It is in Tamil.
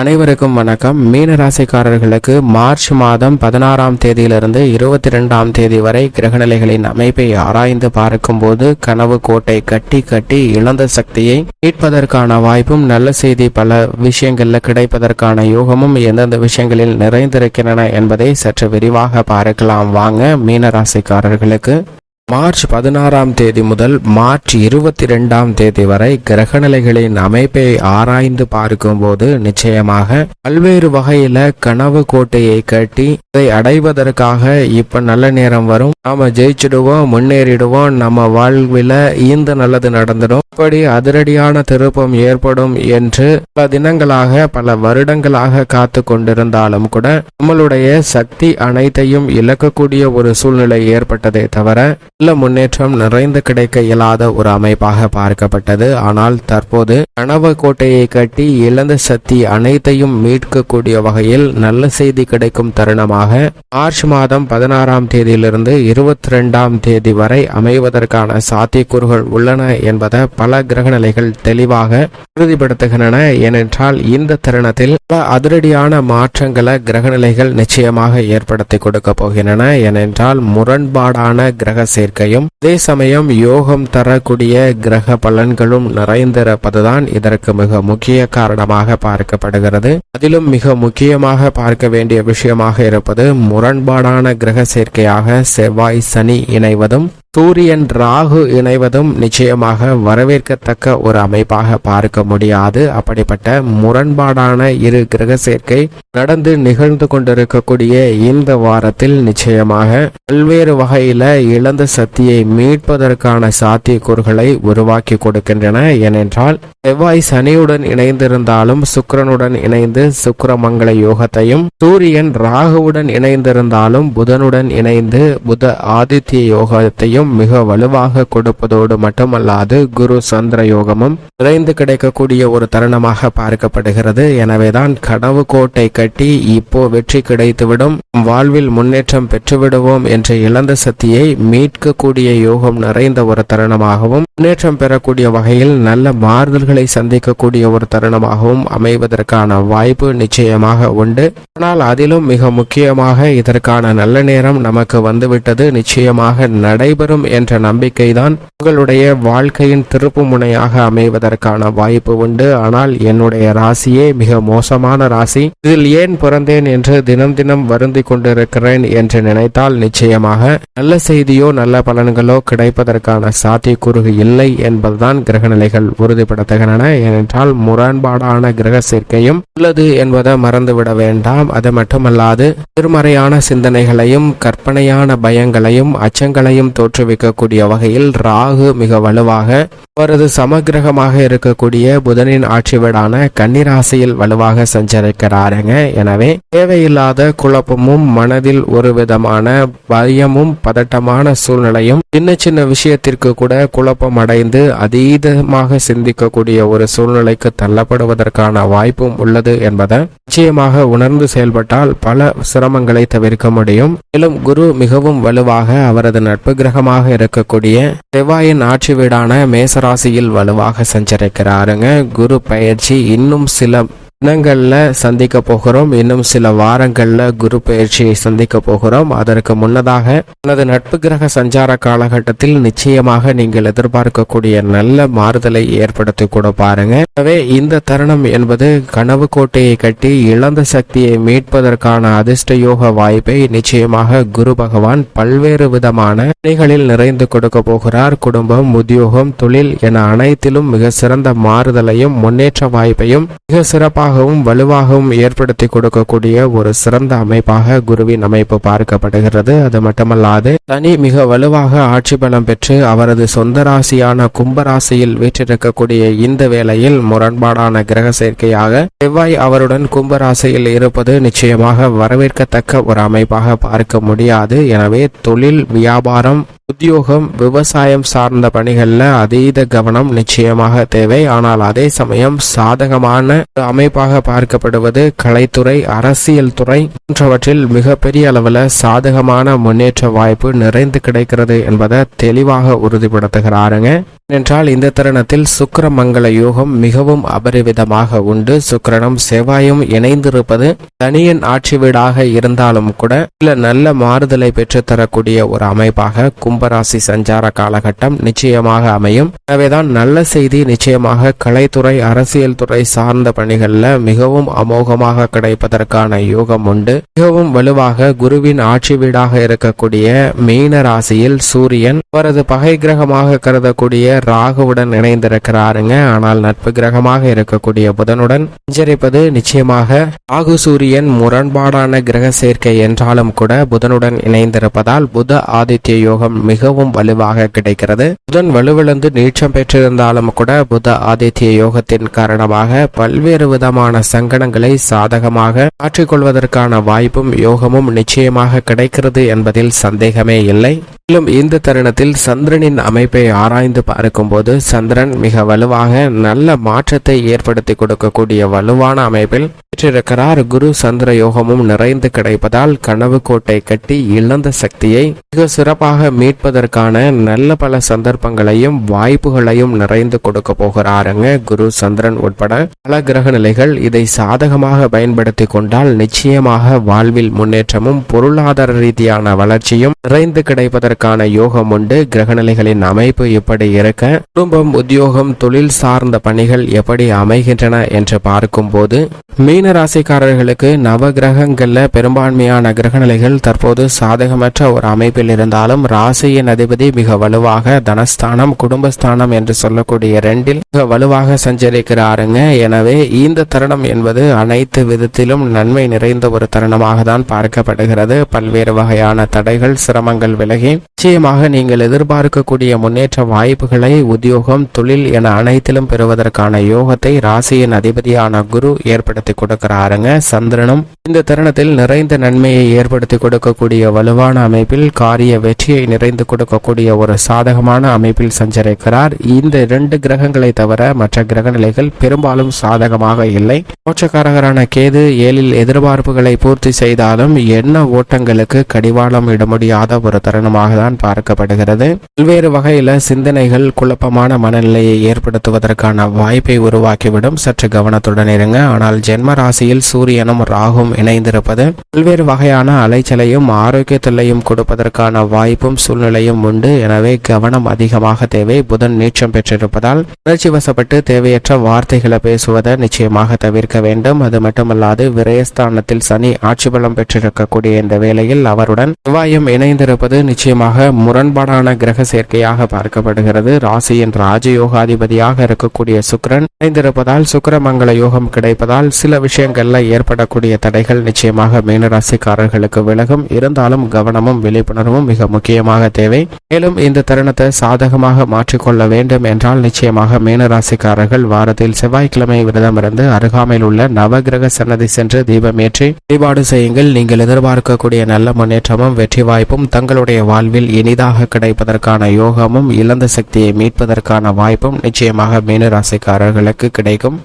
அனைவருக்கும் வணக்கம். மீன ராசிக்காரர்களுக்கு மார்ச் மாதம் பதினாறாம் தேதியிலிருந்து இருபத்தி ரெண்டாம் தேதி வரை கிரகநிலைகளின் அமைப்பை ஆராய்ந்து பார்க்கும்போது கனவு கோட்டை கட்டி கட்டி இழந்த சக்தியை மீட்பதற்கான வாய்ப்பும் நல்ல செய்தி பல விஷயங்கள்ல கிடைப்பதற்கான யோகமும் எந்தெந்த விஷயங்களில் நிறைந்திருக்கின்றன என்பதை சற்று விரிவாக பார்க்கலாம். வாங்க மீன ராசிக்காரர்களுக்கு மார்ச் பதினாறாம் தேதி முதல் மார்ச் இருபத்தி ரெண்டாம் தேதி வரை கிரகநிலைகளின் அமைப்பை ஆராய்ந்து பார்க்கும்போது நிச்சயமாக பல்வேறு வகையில கனவு கோட்டையை கட்டி அதை அடைவதற்காக இப்ப நல்ல நேரம் வரும். நாம ஜெயிச்சிடுவோம் முன்னேறிடுவோம் நம்ம வாழ்வில இந்த நல்லது நடந்துடும். இப்படி அதிரடியான திருப்பம் ஏற்படும் என்று பல தினங்களாக பல வருடங்களாக காத்து கொண்டிருந்தாலும் கூட நம்மளுடைய சக்தி அனைத்தையும் இழக்கக்கூடிய ஒரு சூழ்நிலை ஏற்பட்டதே தவிர நல்ல முன்னேற்றம் நிறைந்து கிடைக்க இயலாத ஒரு அமைப்பாக பார்க்கப்பட்டது. ஆனால் தற்போது கனவு கோட்டையை கட்டி இழந்த சக்தி அனைத்தையும் மீட்கக்கூடிய வகையில் நல்ல செய்தி கிடைக்கும் தருணமாக மார்ச் மாதம் பதினாறாம் தேதியிலிருந்து இருபத்தி ரெண்டாம் தேதி வரை அமைவதற்கான சாத்தியக்கூறுகள் உள்ளன என்பதை பல கிரகநிலைகள் தெளிவாக உறுதிப்படுத்துகின்றன. ஏனென்றால் இந்த தருணத்தில் பல அதிரடியான மாற்றங்களை கிரகநிலைகள் நிச்சயமாக ஏற்படுத்தி கொடுக்க போகின்றன. ஏனென்றால் முரண்பாடான கிரக சேர்க்கையும் அதே சமயம் யோகம் தரக்கூடிய கிரக பலன்களும் நிறைந்திருப்பதுதான் இதற்கு மிக முக்கிய காரணமாக பார்க்கப்படுகிறது. அதிலும் மிக முக்கியமாக பார்க்க வேண்டிய விஷயமாக இருப்பது முரண்பாடான கிரக சேர்க்கையாக செவ்வாய் சனி இணைவதும் சூரியன் ராகு இணைவதும் நிச்சயமாக வரவேற்கத்தக்க ஒரு அமைப்பாக பார்க்க முடியாது. அப்படிப்பட்ட முரண்பாடான இரு கிரக சேர்க்கை நடந்து நிகழ்ந்து கொண்டிருக்கக்கூடிய இந்த வாரத்தில் நிச்சயமாக பல்வேறு வகையில இழந்த சக்தியை மீட்பதற்கான சாத்தியக்கூறுகளை உருவாக்கி கொடுக்கின்றன. ஏனென்றால் செவ்வாய் சனியுடன் இணைந்திருந்தாலும் சுக்கரனுடன் இணைந்து சுக்கிரமங்கல யோகத்தையும் சூரியன் ராகுவுடன் இணைந்திருந்தாலும் புதனுடன் இணைந்து புத ஆதித்ய யோகத்தையும் மிக வலுவாக கொடுப்பதோடு மட்டுமல்லாது குரு சந்திர யோகமும் நிறைந்து கிடைக்கக்கூடிய ஒரு தருணமாக பார்க்கப்படுகிறது. எனவேதான் கனவு கோட்டை கட்டி இப்போ வெற்றி கிடைத்துவிடும். வாழ்வில் முன்னேற்றம் பெற்றுவிடுவோம் என்ற இழந்த சக்தியை மீட்கக்கூடிய யோகம் நிறைந்த ஒரு தருணமாகவும் முன்னேற்றம் பெறக்கூடிய வகையில் நல்ல மாறுதல்களை சந்திக்கக்கூடிய ஒரு தருணமாகவும் அமைவதற்கான வாய்ப்பு நிச்சயமாக உண்டு. ஆனால் அதிலும் மிக முக்கியமாக இதற்கான நல்ல நேரம் நமக்கு வந்துவிட்டது. நிச்சயமாக நடைபெறும் என்ற நம்பிக்கைதான் உங்களுடைய வாழ்க்கையின் திருப்பு முனையாக அமைவதற்கான வாய்ப்பு உண்டு. ஆனால் என்னுடைய ராசியே மிக மோசமான ராசி. இதில் ஏன் பிறந்தேன் என்று தினம் தினம் வருந்தி கொண்டிருக்கிறேன் என்று நினைத்தால் நிச்சயமாக நல்ல செய்தியோ நல்ல பலன்களோ கிடைப்பதற்கான சாத்தியக்கூறு இல்லை என்பதுதான் கிரகநிலைகள் உறுதிப்படுத்துகின்றன. ஏனென்றால் முரண்பாடான கிரக சேர்க்கையும் உள்ளது என்பதை மறந்துவிட வேண்டாம். அது மட்டுமல்லாது எதிர்மறையான சிந்தனைகளையும் கற்பனையான பயங்களையும் அச்சங்களையும் தோற்றுவிக்கக்கூடிய வகையில் ராகு மிக வலுவாக அவரது சமகிரகமாக இருக்கக்கூடிய புதனின் ஆட்சி வீடான கன்னிராசியில் வலுவாக சஞ்சரிக்கிறாருங்க. எனவே தேவையில்லாத குழப்பமும் மனதில் ஒரு விதமான பயமும் பதட்டமான சூழ்நிலையும் சின்ன சின்ன விஷயத்திற்கு கூட குழப்பம் அடைந்து அதீதமாக சிந்திக்கக்கூடிய ஒரு சூழ்நிலைக்கு தள்ளப்படுவதற்கான வாய்ப்பும் உள்ளது என்பதை நிச்சயமாக உணர்ந்து செயல்பட்டால் பல சிரமங்களை தவிர்க்க முடியும். மேலும் குரு மிகவும் வலுவாக அவரது நட்பு கிரகம் கிரகமாக இருக்கக்கூடிய செவ்வாயின் ஆட்சி வீடான மேசராசியில் வலுவாக சஞ்சரிக்கிறாருங்க. குரு பயிற்சி இன்னும் சில தினங்கள்ல சந்திக்க போகிறோம். இன்னும் சில வாரங்களில் குரு பயிற்சியை சந்திக்க போகிறோம். அதற்கு முன்னதாக எனது நட்பு கிரக சஞ்சார காலகட்டத்தில் நிச்சயமாக நீங்கள் எதிர்பார்க்கக்கூடிய நல்ல மாறுதலை ஏற்படுத்தி கூட பாருங்க. எனவே இந்த தருணம் என்பது கனவு கோட்டையை கட்டி இழந்த சக்தியை மீட்பதற்கான அதிர்ஷ்ட யோக வாய்ப்பை நிச்சயமாக குரு பகவான் பல்வேறு விதமான பணிகளில் நிறைந்து கொடுக்க போகிறார். குடும்பம் உத்தியோகம் தொழில் என அனைத்திலும் மிக சிறந்த மாறுதலையும் முன்னேற்ற வாய்ப்பையும் மிக சிறப்பாக சிறப்பாகவும் வலுவாகவும் ஏற்படுத்தி கொடுக்கக்கூடிய ஒரு சிறந்த அமைப்பாக குருவின் அமைப்பு பார்க்கப்படுகிறது. அது மட்டுமல்லாது தனி மிக வலுவாக ஆட்சி பலம் பெற்று அவரது சொந்த ராசியான கும்பராசியில் வீற்றிருக்கக்கூடிய இந்த வேளையில் முரண்பாடான கிரக சேர்க்கையாக செவ்வாய் அவருடன் கும்பராசியில் இருப்பது நிச்சயமாக வரவேற்கத்தக்க ஒரு அமைப்பாக பார்க்க முடியாது. எனவே தொழில் வியாபாரம் உத்தியோகம் விவசாயம் சார்ந்த பணிகள்ல அதீத கவனம் நிச்சயமாக தேவை. ஆனால் அதே சமயம் சாதகமான ஒரு சிறப்பாக பார்க்கப்படுவது கலைத்துறை அரசியல் துறை போன்றவற்றில் மிகப்பெரிய அளவில் சாதகமான முன்னேற்ற வாய்ப்பு நிறைந்து கிடைக்கிறது என்பதை தெளிவாக உறுதிப்படுத்துகிறாருங்க. என்றால் இந்த தருணத்தில் சுக்கிரமங்கல யோகம் மிகவும் அபரிவிதமாக உண்டு. சுக்கிரனும் செவ்வாயும் இணைந்திருப்பது தனியன் ஆட்சி வீடாக இருந்தாலும் கூட சில நல்ல மாறுதலை பெற்றுத்தரக்கூடிய ஒரு அமைப்பாக கும்பராசி சஞ்சார காலகட்டம் நிச்சயமாக அமையும். எனவேதான் நல்ல செய்தி நிச்சயமாக கலைத்துறை அரசியல் துறை சார்ந்த பணிகள்ல மிகவும் அமோகமாக கிடைப்பதற்கான யோகம் உண்டு. மிகவும் வலுவாக குருவின் ஆட்சி வீடாக இருக்கக்கூடிய மீன ராசியில் சூரியன் அவரது பகை கிரகமாக கருதக்கூடிய ராகுவுடன் இணைந்திருக்கிறாருங்க. ஆனால் நட்பு கிரகமாக இருக்கக்கூடிய புதனுடன் சஞ்சரிப்பது நிச்சயமாக ராகு சூரியன் முரண்பாடான கிரக சேர்க்கை என்றாலும் கூட புதனுடன் இணைந்திருப்பதால் புத ஆதித்ய யோகம் மிகவும் வலுவாக கிடைக்கிறது. புதன் வலுவிழந்து நீச்சம் பெற்றிருந்தாலும் கூட புத ஆதித்ய யோகத்தின் காரணமாக பல்வேறு விதமான சங்கடங்களை சாதகமாக மாற்றிக்கொள்வதற்கான வாய்ப்பும் யோகமும் நிச்சயமாக கிடைக்கிறது என்பதில் சந்தேகமே இல்லை. மேலும் இந்த தருணத்தில் சந்திரனின் அமைப்பை ஆராய்ந்து பார்க்கும்போது சந்திரன் மிக வலுவாக நல்ல மாற்றத்தை ஏற்படுத்தி கொடுக்கக்கூடிய வலுவான அமைப்பில் பெற்றிருக்கிறார் குரு சந்திர யோகமும் நிறைந்து கிடைப்பதால் கனவு கோட்டை கட்டி இழந்த சக்தியை மிக சிறப்பாக மீட்பதற்கான நல்ல பல சந்தர்ப்பங்களையும் வாய்ப்புகளையும் நிறைந்து கொடுக்க போகிறாருங்க குரு சந்திரன் உட்பட பல கிரக நிலைகள் இதை சாதகமாக பயன்படுத்தி கொண்டால் நிச்சயமாக வாழ்வில் முன்னேற்றமும் பொருளாதார ரீதியான வளர்ச்சியும் நிறைந்து கிடைப்பதற்கு கிடைப்பதற்கான யோகம் உண்டு. கிரகநிலைகளின் அமைப்பு இப்படி இருக்க குடும்பம் உத்தியோகம் தொழில் சார்ந்த பணிகள் எப்படி அமைகின்றன என்று பார்க்கும்போது மீன ராசிக்காரர்களுக்கு நவ கிரகங்கள்ல பெரும்பான்மையான கிரகநிலைகள் தற்போது சாதகமற்ற ஒரு அமைப்பில் இருந்தாலும் ராசியின் அதிபதி மிக வலுவாக தனஸ்தானம் குடும்பஸ்தானம் என்று சொல்லக்கூடிய ரெண்டில் மிக வலுவாக சஞ்சரிக்கிறாருங்க. எனவே இந்த தருணம் என்பது அனைத்து விதத்திலும் நன்மை நிறைந்த ஒரு தருணமாக தான் பார்க்கப்படுகிறது. பல்வேறு வகையான தடைகள் சிரமங்கள் விலகி நிச்சயமாக நீங்கள் எதிர்பார்க்கக்கூடிய முன்னேற்ற வாய்ப்புகளை உத்தியோகம் தொழில் என அனைத்திலும் பெறுவதற்கான யோகத்தை ராசியின் அதிபதியான குரு ஏற்படுத்தி கொடுக்கிறாருங்க. சந்திரனும் இந்த தருணத்தில் நிறைந்த நன்மையை ஏற்படுத்தி கொடுக்கக்கூடிய வலுவான அமைப்பில் காரிய வெற்றியை நிறைந்து கொடுக்கக்கூடிய ஒரு சாதகமான அமைப்பில் சஞ்சரிக்கிறார். இந்த இரண்டு கிரகங்களை தவிர மற்ற கிரக நிலைகள் பெரும்பாலும் சாதகமாக இல்லை. மோட்சக்காரகரான கேது ஏழில் எதிர்பார்ப்புகளை பூர்த்தி செய்தாலும் என்ன ஓட்டங்களுக்கு கடிவாளம் இட முடியாத ஒரு தருணமாக தான் பார்க்கப்படுகிறது. பல்வேறு வகையில சிந்தனைகள் குழப்பமான மனநிலையை ஏற்படுத்துவதற்கான வாய்ப்பை உருவாக்கிவிடும். சற்று கவனத்துடன் இருங்க. ஆனால் ஜென்ம ராசியில் சூரியனும் ராகும் இணைந்திருப்பது பல்வேறு வகையான அலைச்சலையும் ஆரோக்கியத்திலையும் கொடுப்பதற்கான வாய்ப்பும் சூழ்நிலையும் உண்டு. எனவே கவனம் அதிகமாக தேவை. புதன் நீச்சம் பெற்றிருப்பதால் உணர்ச்சி வசப்பட்டு தேவையற்ற வார்த்தைகளை பேசுவதை நிச்சயமாக தவிர்க்க வேண்டும். அது மட்டுமல்லாது விரயஸ்தானத்தில் சனி ஆட்சி பலம் பெற்றிருக்கக்கூடிய இந்த வேளையில் அவருடன் செவ்வாயும் இணைந்திருப்பது நிச்சயமாக முரண்பாடான கிரக சேர்க்கையாக பார்க்கப்படுகிறது. ராசியின் ராஜயோகாதிபதியாக இருக்கக்கூடிய சுக்கிரன் இணைந்திருப்பதால் சுக்கிரமங்கல யோகம் கிடைப்பதால் சில விஷயங்கள்ல ஏற்படக்கூடிய தடைகள் நிச்சயமாக மீனராசிக்காரர்களுக்கு விலகும். இருந்தாலும் கவனமும் விழிப்புணர்வும் மிக முக்கியமாக தேவை. மேலும் இந்த தருணத்தை சாதகமாக மாற்றிக்கொள்ள வேண்டும் என்றால் நிச்சயமாக மீனராசிக்காரர்கள் வாரத்தில் செவ்வாய்க்கிழமை விரதமிருந்து அருகாமையில் உள்ள நவகிரக சன்னதி சென்று தீபமேற்றி வழிபாடு செய்யுங்கள். நீங்கள் எதிர்பார்க்கக்கூடிய நல்ல முன்னேற்றமும் வெற்றி வாய்ப்பும் தங்களுடைய வாழ்வில் வாழ்வில் இனிதாக கிடைப்பதற்கான யோகமும் இழந்த சக்தியை மீட்பதற்கான வாய்ப்பும் நிச்சயமாக மீனராசிக்காரர்களுக்கு கிடைக்கும்.